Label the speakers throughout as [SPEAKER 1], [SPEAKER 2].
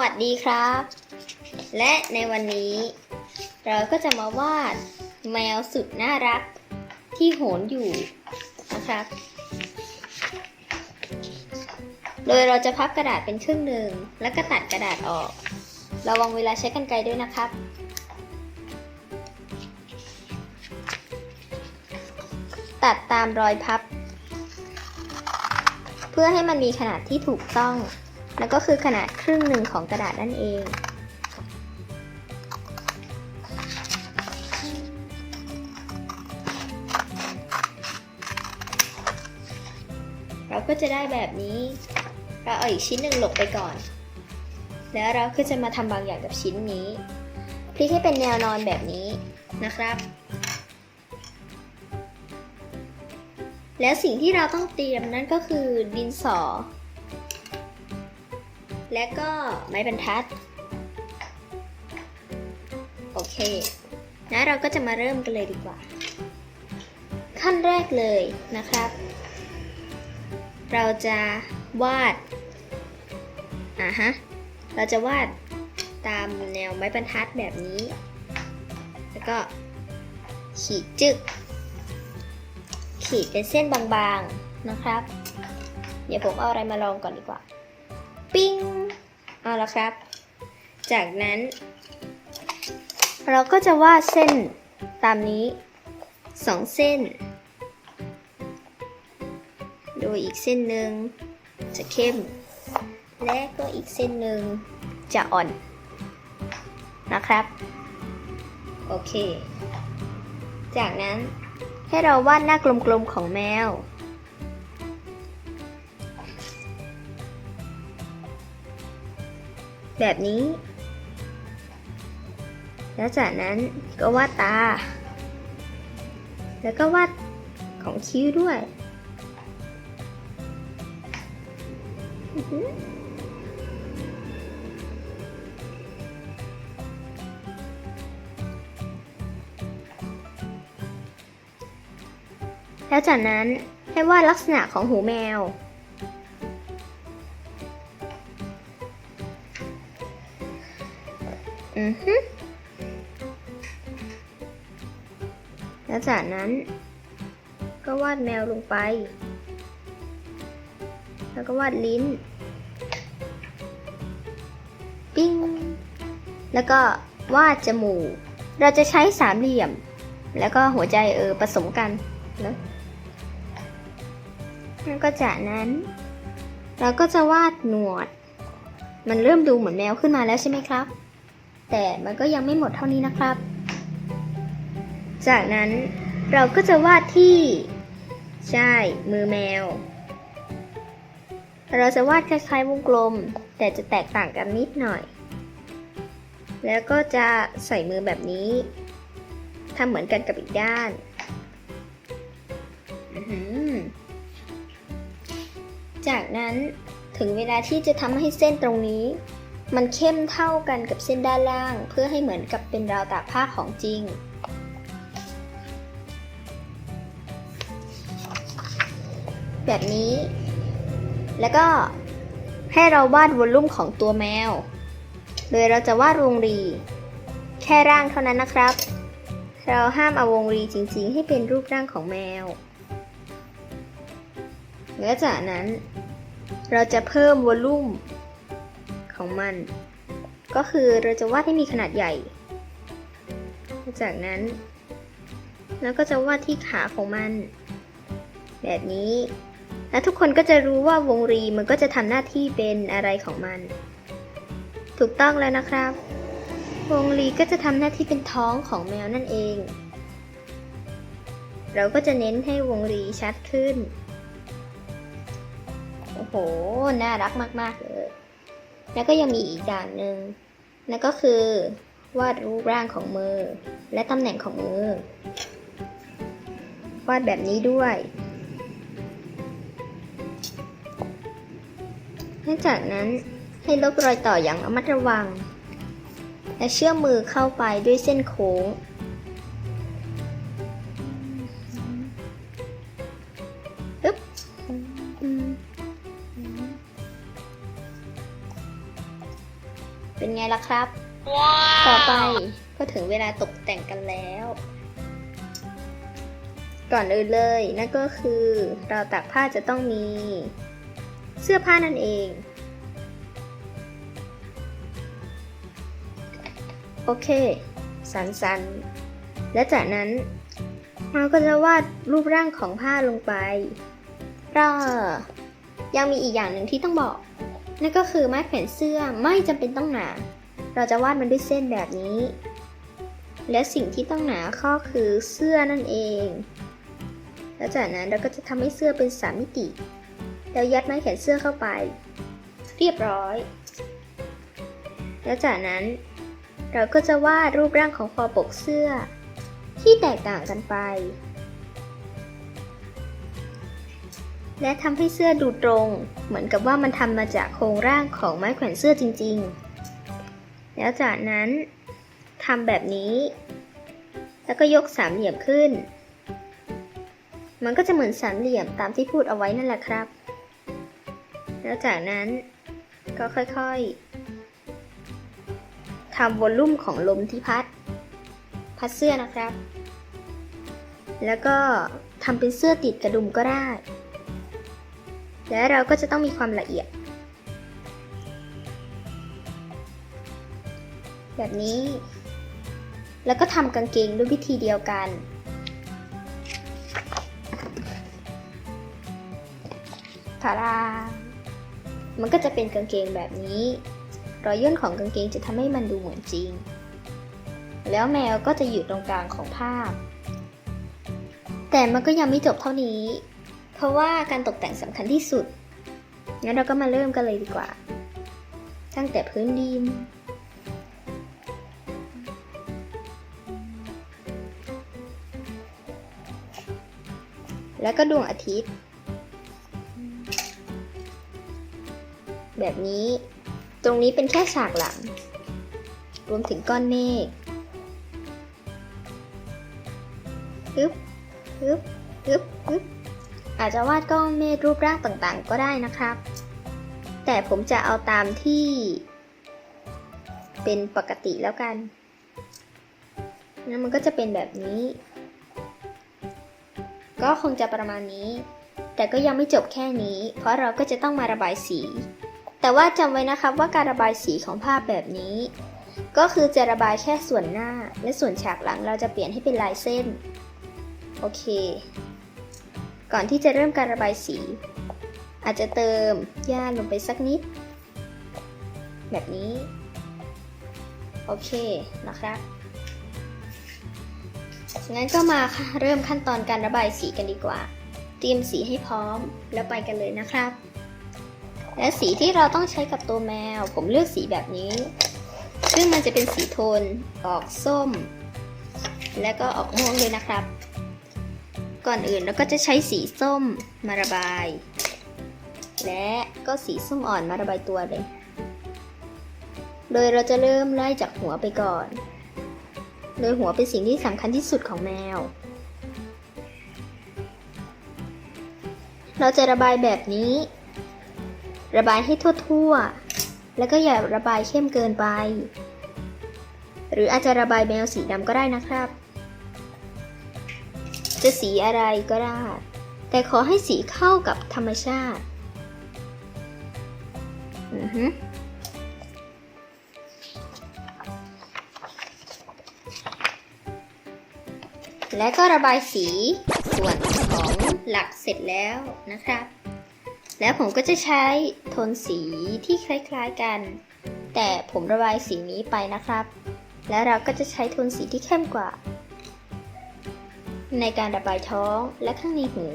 [SPEAKER 1] วัสดีครับ และในวันนี้ เราก็จะมาวาดแมวสุดน่ารักที่โหนอยู่นะครับโดยเราจะพับกระดาษเป็นครึ่งหนึ่ง แล้วก็ตัดกระดาษออก ระวังเวลาใช้กรรไกรด้วยนะครับ ตัดตามรอยพับ เพื่อให้มันมีขนาดที่ถูกต้อง แล้วก็คือขนาดครึ่งหนึ่งของกระดาษนั่นเอง เราก็จะได้แบบนี้ เราเอาอีกชิ้นหนึ่งหลบไปก่อน แล้วเราก็จะมาทำบางอย่างกับชิ้นนี้ พลิกให้เป็นแนวนอนแบบนี้นะครับแล้วสิ่งที่เราต้องเตรียมนั่นก็คือดินสอ และก็ไม้บรรทัด โอเคนะเราก็จะมาเริ่มกันเลยดีกว่า ขั้นแรกเลยนะครับ เราจะวาดอ่าฮะเราจะวาดตามแนวไม้บรรทัดแบบนี้ แล้วก็ขีดจึก ขีดเป็นเส้นบางๆนะครับ เดี๋ยวผมเอาอะไรมาลองก่อนดีกว่า ปิ้ง เอาละครับ จากนั้น เราก็จะวาดเส้นตามนี้สองเส้น โดยอีกเส้นหนึ่งจะเข้ม และก็อีกเส้นหนึ่งจะอ่อนนะครับ โอเค จากนั้นให้เราวาดหน้ากลมๆของแมว แบบนี้ แล้วจากนั้นก็วาดตา แล้วก็วาดของคิ้วด้วยแล้วจากนั้นให้วาดลักษณะของหูแมว อือฮึแล้วจากนั้น ก็วาดแมวลงไป แล้วก็วาดลิ้น ปิ้ง แล้วก็วาดจมูก เราจะใช้สามเหลี่ยม แล้วก็หัวใจเออผสมกันนะแล้วก็จากนั้น เราก็จะวาดหนวด มันเริ่มดูเหมือนแมวขึ้นมาแล้วใช่ไหมครับ แต่มันก็ยังไม่หมดเท่านี้นะครับ จากนั้นเราก็จะวาดที่ ใช่ มือแมว เราจะวาดคล้ายๆวงกลม แต่จะแตกต่างกันนิดหน่อย แล้วก็จะใส่มือแบบนี้ทำเหมือนกันกับอีกด้านจากนั้นถึงเวลาที่จะทำให้เส้นตรงนี้ มันเข้มเท่ากันกับเส้นด้านล่าง เพื่อให้เหมือนกับเป็นราวตากผ้าของจริง แบบนี้ แล้วก็ให้เราวาดวอลลุ่มของตัวแมว โดยเราจะวาดวงรี แค่ร่างเท่านั้นนะครับ เราห้ามเอาวงรีจริง ๆ ให้เป็นรูปร่างของแมวแล้วจากนั้น เราจะเพิ่มวอลลุ่ม ของมัน ก็คือเราจะวาดให้มีขนาดใหญ่ จากนั้นเราก็จะวาดที่ขาของมัน แบบนี้ และทุกคนก็จะรู้ว่าวงรีมันก็จะทำหน้าที่เป็นอะไรของมัน ถูกต้องแล้วนะครับ วงรีก็จะทำหน้าที่เป็นท้องของแมวนั่นเอง เราก็จะเน้นให้วงรีชัดขึ้นโอ้โห น่ารักมาก ๆ เลย แล้วก็ยังมีอีกอย่างหนึ่งนั่นก็คือ วาดรูปร่างของมือ และตำแหน่งของมือ วาดแบบนี้ด้วยและจากนั้นให้ลบรอยต่ออย่างระมัดระวัง และเชื่อมมือเข้าไปด้วยเส้นโค้ง ต่อไปก็ถึงเวลาตกแต่งกันแล้ว ก่อนอื่นเลยนั่นก็คือเราตากผ้าจะต้องมี เสื้อผ้านั่นเอง โอเค สันสันและจากนั้นเราก็จะวาดรูปร่างของผ้าลงไปเรายังมีอีกอย่างหนึ่งที่ต้องบอก นั่นก็คือไม้แขวนเสื้อไม่จำเป็นต้องหนา เราจะวาดมันด้วยเส้นแบบนี้ และสิ่งที่ต้องหนาก็คือเสื้อนั่นเอง แล้วจากนั้นเราก็จะทำให้เสื้อเป็นสามมิติ แล้วยัดไม้แขวนเสื้อเข้าไป เรียบร้อย แล้วจากนั้น เราก็จะวาดรูปร่างของคอปกเสื้อ ที่แตกต่างกันไป และทำให้เสื้อดูตรง เหมือนกับว่ามันทำมาจากโครงร่างของไม้แขวนเสื้อจริง ๆ แล้วจากนั้นทำแบบนี้ แล้วก็ยกสามเหลี่ยมขึ้น มันก็จะเหมือนสามเหลี่ยมตามที่พูดเอาไว้นั่นแหละครับ แล้วจากนั้นก็ค่อยๆทำวอลลุ่มของลมที่พัด พัดเสื้อนะครับ แล้วก็ทำเป็นเสื้อติดกระดุมก็ได้ และเราก็จะต้องมีความละเอียด แบบนี้ แล้วก็ทำกางเกงด้วยวิธีเดียวกัน ทารามันก็จะเป็นกางเกงแบบนี้ รอยย่นของกางเกงจะทำให้มันดูเหมือนจริง แล้วแมวก็จะอยู่ตรงกลางของภาพ แต่มันก็ยังไม่จบเท่านี้ เพราะว่าการตกแต่งสำคัญที่สุด งั้นเราก็มาเริ่มกันเลยดีกว่า ตั้งแต่พื้นดิน แล้วก็ดวงอาทิตย์ แบบนี้ตรงนี้เป็นแค่ฉากหลัง รวมถึงก้อนเมฆฮึบฮึบฮึบฮึบอาจจะวาดก้อนเมฆรูปร่างต่างๆ ก็ได้นะครับ แต่ผมจะเอาตามที่ เป็นปกติแล้วกัน แล้วมันก็จะเป็นแบบนี้ ก็คงจะประมาณนี้ แต่ก็ยังไม่จบแค่นี้ เพราะเราก็จะต้องมาระบายสี แต่ว่าจำไว้นะครับว่าการระบายสีของภาพแบบนี้ ก็คือจะระบายแค่ส่วนหน้า และส่วนฉากหลังเราจะเปลี่ยนให้เป็นลายเส้น โอเค ก่อนที่จะเริ่มการระบายสี อาจจะเติมหญ้าลงไปสักนิด แบบนี้ โอเคนะครับ งั้นก็มาค่ะเริ่มขั้นตอนการระบายสีกันดีกว่า เตรียมสีให้พร้อมแล้วไปกันเลยนะครับ และสีที่เราต้องใช้กับตัวแมว ผมเลือกสีแบบนี้ ซึ่งมันจะเป็นสีโทน ออกส้ม และก็ออกม่วงเลยนะครับ ก่อนอื่นเราก็จะใช้สีส้มมาระบาย และก็สีส้มอ่อนมาระบายตัวเลย โดยเราจะเริ่มไล่จากหัวไปก่อน โดยหัวเป็นสิ่งที่สำคัญที่สุดของแมว เราจะระบายแบบนี้ ระบายให้ทั่วๆ แล้วก็อย่าระบายเข้มเกินไป หรืออาจจะระบายแมวสีดำก็ได้นะครับ จะสีอะไรก็ได้ แต่ขอให้สีเข้ากับธรรมชาติ อือฮึ และก็ระบายสีส่วนของหลักเสร็จแล้วนะครับ แล้วผมก็จะใช้โทนสีที่คล้ายๆกัน แต่ผมระบายสีนี้ไปนะครับ แล้วเราก็จะใช้โทนสีที่เข้มกว่า ในการระบายท้องและข้างในหู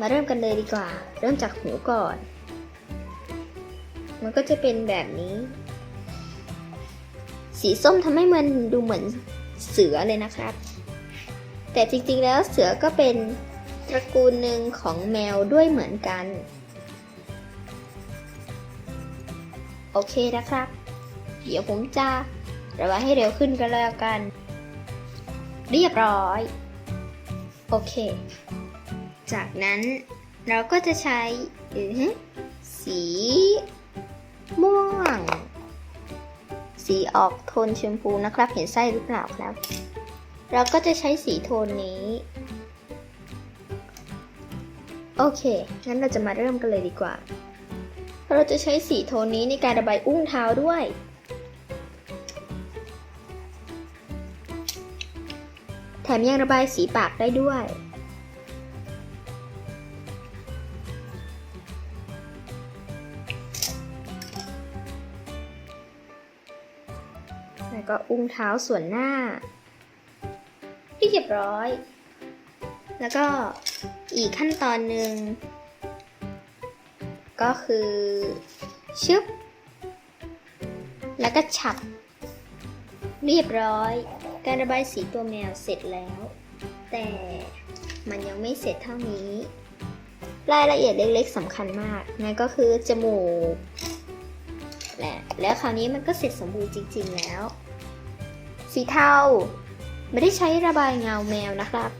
[SPEAKER 1] มาเริ่มกันเลยดีกว่า เริ่มจากหูก่อน มันก็จะเป็นแบบนี้ สีส้มทำให้มันดูเหมือนเสือเลยนะครับ แต่จริงๆแล้วเสือก็เป็นตระกูลหนึ่งของแมวด้วยเหมือนกัน โอเคนะครับ เดี๋ยวผมจะระบายให้เร็วขึ้นก็แล้วกัน เรียบร้อย โอเค จากนั้นเราก็จะใช้สีม่วง สีออกโทนชมพูนะครับ เห็นไส้หรือเปล่าครับ เราก็จะใช้สีโทนนี้ โอเค งั้นเราจะมาเริ่มกันเลยดีกว่า เราจะใช้สีโทนนี้ในการระบายอุ้งเท้าด้วย แถมยังระบายสีปากได้ด้วย แล้วก็อุ้งเท้าส่วนหน้า เรียบร้อย แล้วก็อีกขั้นตอนหนึ่ง ก็คือชึบ แล้วก็ฉับ เรียบร้อย การระบายสีตัวแมวเสร็จแล้ว แต่มันยังไม่เสร็จเท่านี้ รายละเอียดเล็กๆสำคัญมากนั่นก็คือจมูกและแล้วคราวนี้มันก็เสร็จสมบูรณ์จริง ๆ แล้ว สีเทา ไม่ได้ใช้ระบายเงาแมวนะครับ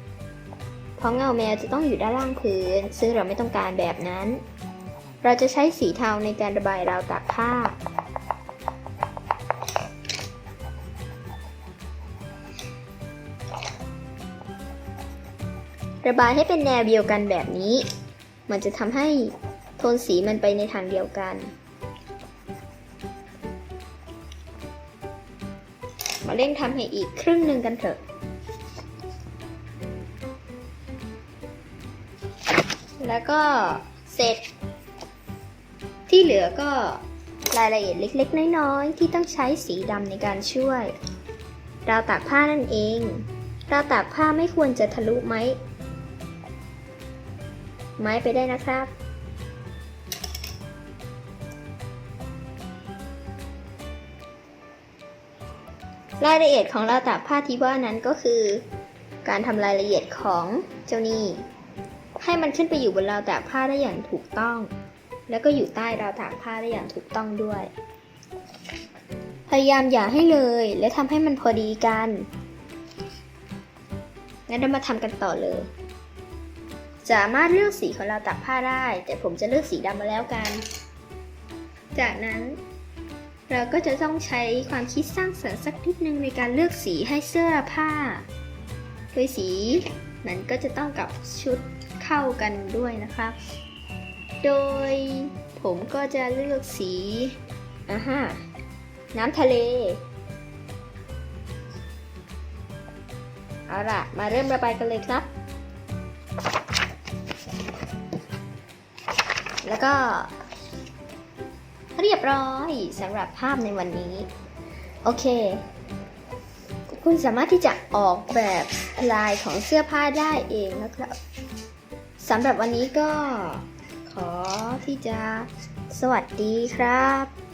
[SPEAKER 1] เพราะเงาแมวจะต้องอยู่ด้านล่างพื้น ซึ่งเราไม่ต้องการแบบนั้น เราจะใช้สีเทาในการระบายราวตากผ้า ระบายให้เป็นแนวเดียวกันแบบนี้ มันจะทำให้โทนสีมันไปในทางเดียวกัน มาเร่งทำให้อีกครึ่งหนึ่งกันเถอะแล้วก็เสร็จ ที่เหลือก็รายละเอียดเล็กๆ น้อยๆ ที่ต้องใช้สีดำในการช่วย ราวตากผ้านั่นเอง ราวตากผ้าไม่ควรจะทะลุไม้ ไม้ไปได้นะครับ รายละเอียดของราวตากผ้าที่ว่านั้นก็คือ การทำรายละเอียดของเจ้านี่ให้มันขึ้นไปอยู่บนราวตากผ้าได้อย่างถูกต้อง แล้วก็อยู่ใต้ราวตากผ้าได้อย่างถูกต้องด้วย พยายามอย่าให้เลย และทำให้มันพอดีกันงั้นเรามาทำกันต่อเลย สามารถเลือกสีของราวตากผ้าได้ แต่ผมจะเลือกสีดำมาแล้วกัน จากนั้น เราก็จะต้องใช้ความคิดสร้างสรรค์สักนิดนึงในการเลือกสีให้เสื้อผ้า โดยสีนั้นก็จะต้องกับชุดเข้ากันด้วยนะครับโดยผมก็จะเลือกสีอ่าฮะน้ำทะเล เอาล่ะ มาเริ่มระบายกันเลยครับ แล้วก็ เรียบร้อยสำหรับภาพในวันนี้ โอเค คุณสามารถที่จะออกแบบลายของเสื้อผ้าได้เองนะครับสำหรับวันนี้ก็ขอที่จะสวัสดีครับ